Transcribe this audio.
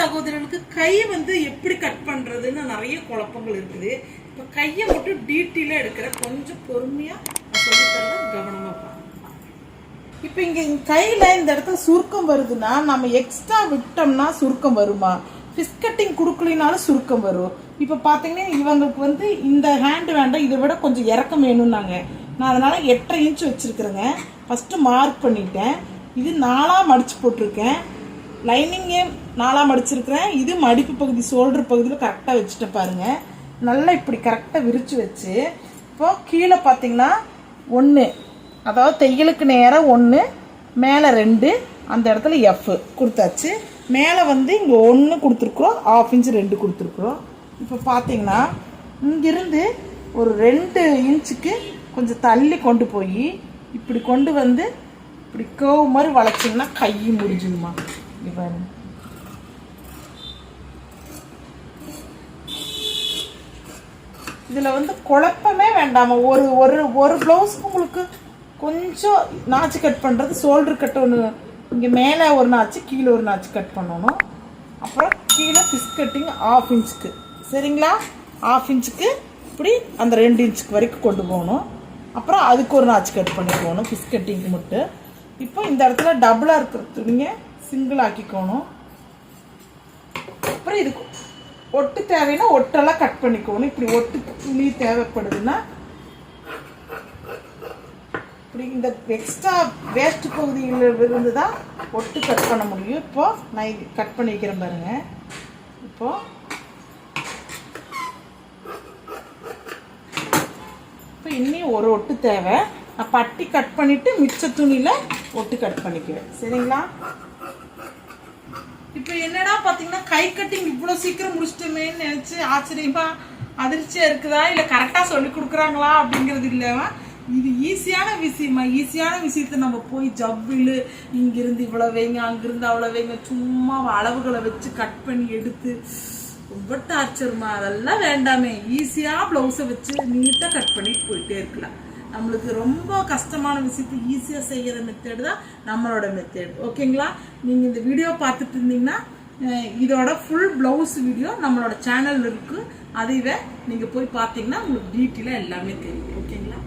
சகோதரனுக்கு கை வந்து எப்படி கட் பண்ணுறதுன்னு நிறைய குழப்பங்கள் இருக்குது. இப்போ கையை மட்டும் டீட்டெயிலாக எடுக்கிற கொஞ்சம் பொறுமையாக சொல்லித்தரத கவனமாக பாருங்க. இப்போ இங்கே கையில் இந்த இடத்துல சுருக்கம் வருதுன்னா நம்ம எக்ஸ்ட்ரா விட்டோம்னா சுருக்கம் வருமா? ஃபிஸ் கட்டிங் கொடுக்கலினாலும் சுருக்கம் வரும். இப்போ பார்த்தீங்கன்னா இவங்களுக்கு வந்து இந்த ஹேண்ட் வேண்டாம் இதை விட கொஞ்சம் இறக்கம் வேணும்னாங்க. நான் அதனால் எட்டரை இன்ச் வச்சுருக்குறேங்க. ஃபஸ்ட்டு மார்க் பண்ணிட்டேன். இது நாலாக மடித்து போட்டிருக்கேன். லைனிங்கே நாலாம் அடிச்சிருக்கிறேன். இது மடிப்பு பகுதி ஷோல்டர் பகுதியில் கரெக்டாக வச்சுட்டேன் பாருங்கள் நல்லா இப்படி கரெக்டாக விரித்து வச்சு இப்போது கீழே பார்த்தீங்கன்னா ஒன்று அதாவது தையலுக்கு நேராக ஒன்று மேலே ரெண்டு அந்த இடத்துல எஃப் கொடுத்தாச்சு. மேலே வந்து இங்கே ஒன்று கொடுத்துருக்குறோம் ஆஃப் இன்ச் ரெண்டு கொடுத்துருக்குறோம். இப்போ பார்த்தீங்கன்னா இங்கிருந்து ஒரு ரெண்டு இன்ச்சுக்கு கொஞ்சம் தள்ளி கொண்டு போய் இப்படி கொண்டு வந்து இப்படி கேவ் மாதிரி வளைச்சிங்கன்னா கை முடிஞ்சுதுமா இப்படி இதில் வந்து குழப்பமே வேண்டாமா. ஒரு ஒரு ஒரு ப்ளவுஸ்க்கு உங்களுக்கு கொஞ்சம் நாச்சு கட் பண்ணுறது ஷோல்டர் கட் ஒன்று இங்கே மேலே ஒரு நாச்சு கீழே ஒரு நாச்சு கட் பண்ணணும். அப்புறம் கீழே ஃபிஷ் கட்டிங் ஆஃப் இன்ச்சுக்கு சரிங்களா? ஆஃப் இன்ச்சுக்கு இப்படி அந்த ரெண்டு இன்ச்சுக்கு வரைக்கும் கொண்டு போகணும். அப்புறம் அதுக்கு ஒரு நாச்சு கட் பண்ணி போகணும் ஃபிஷ் கட்டிங்க்கு மட்டும். இப்போ இந்த இடத்துல டபுளாக இருக்கிற துணியை சிங்கிள் ஆக்கிக்கணும் அப்புறம் இதுக்கு ஒட்டு தேவைன்னா ஒட்டெல்லாம் கட் பண்ணிக்கணும். இப்படி ஒட்டு துணி தேவைப்படுதுன்னா இப்படி இந்த எக்ஸ்ட்ரா வேஸ்ட் பகுதியில் இருந்து தான் ஒட்டு கட் பண்ண முடியும். இப்போ நான் இது கட் பண்ணிக்கிறேன் பாருங்கள் பாருங்க. இப்போ இப்போ இன்னும் ஒரு ஒட்டு தேவை. நான் பட்டி கட் பண்ணிட்டு மிச்ச துணியில் ஒட்டு கட் பண்ணிக்குவேன். சரிங்களா? இப்போ என்னடா பார்த்தீங்கன்னா கை கட்டிங் இவ்வளோ சீக்கிரம் முடிச்சிட்டோமேன்னு நினச்சி ஆச்சரியமா அதிர்ச்சியாக இருக்குதா? இல்லை கரெக்டாக சொல்லி கொடுக்குறாங்களா அப்படிங்கிறது இல்லவா இது ஈஸியான விஷயமா? ஈஸியான விஷயத்தை நம்ம போய் ஜவ்வில் இங்கிருந்து இவ்வளோ வைங்க அங்கிருந்து அவ்வளோ வைங்க சும்மா அளவுகளை வச்சு கட் பண்ணி எடுத்து ரொம்ப டார்ச்சர்மா அதெல்லாம் வேண்டாமே. ஈஸியாக ப்ளவுஸை வச்சு நீட்டாக கட் பண்ணிட்டு போயிட்டே இருக்கலாம். நம்மளுக்கு ரொம்ப கஷ்டமான விஷயத்தை ஈஸியாக செய்கிற மெத்தேடு தான் நம்மளோட மெத்தேடு ஓகேங்களா நீங்கள் இந்த வீடியோ பார்த்துட்டு இருந்தீங்கன்னா இதோட ஃபுல் ப்ளவுஸ் வீடியோ நம்மளோட சேனல் இருக்குது அதைவே நீங்கள் போய் பார்த்தீங்கன்னா உங்களுக்கு டீட்டெயிலாக எல்லாமே தெரியும். ஓகேங்களா